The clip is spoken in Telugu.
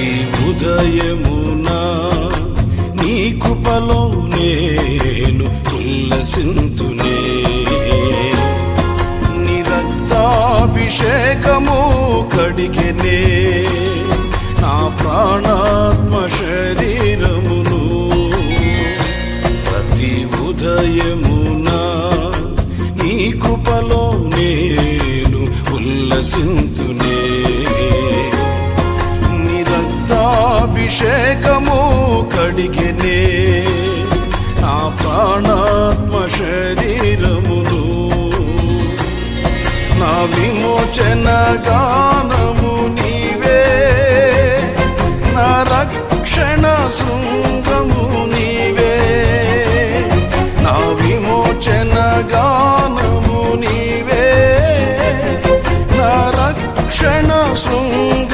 ప్రతి ఉదయమున నీ కృపలో నేను ఉల్లసింతునే. నీ రక్తాభిషేకము కడిగెనే నా ప్రాణాత్మ శరీరమును. ప్రతి ఉదయమున నీ కృపలో నేను ఉల్లసింతునే. అభిషేకము కడిగినే నా ప్రాణాత్మ శరీరమును. నా విమోచన గానము నీవే. నా రక్షణ శృంగము నీవే. నా విమోచన గానము నీవే. నా రక్షణ శృంగ